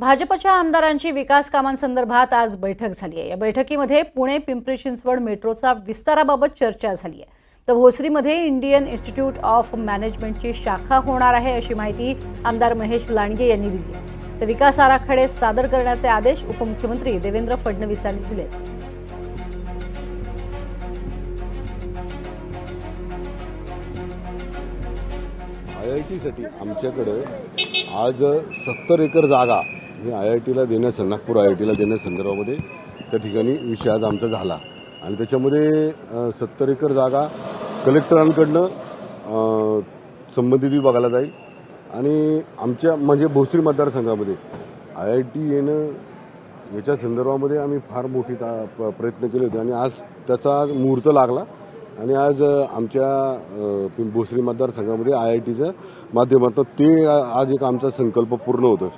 भाजपच्या आमदारांची विकास कामांसंदर्भात आज बैठक झाली आहे. या बैठकीमध्ये पुणे पिंपरी चिंचवड मेट्रोचा विस्ताराबाबत चर्चा झाली आहे. तर भोसरीमध्ये इंडियन इन्स्टिट्यूट ऑफ मॅनेजमेंटची शाखा होणार आहे अशी माहिती आमदार महेश लांडगे यांनी दिली आहे. तर विकास आराखडे सादर करण्याचे आदेश उपमुख्यमंत्री देवेंद्र फडणवीस यांनी दिले आय आय टीसाठी आमच्याकडे आज सत्तर एकर जागा ही आय आय टीला देण्यास नागपूर आय आय टीला देण्यासंदर्भामध्ये त्या ठिकाणी विषय आज आमचा झाला. आणि त्याच्यामध्ये सत्तर एकर जागा कलेक्टरांकडनं संबंधित विभागाला जाईल. आणि आमच्या म्हणजे भोसरी मतदारसंघामध्ये आय आय टी येणं याच्या संदर्भामध्ये आम्ही फार मोठी ता प्रयत्न केले होते. आणि आज त्याचा आज मुहूर्त लागला. आणि आज आमच्या भोसरी मतदारसंघामध्ये आय आय टीच्या माध्यमातून ते आज एक आमचा संकल्प पूर्ण होतो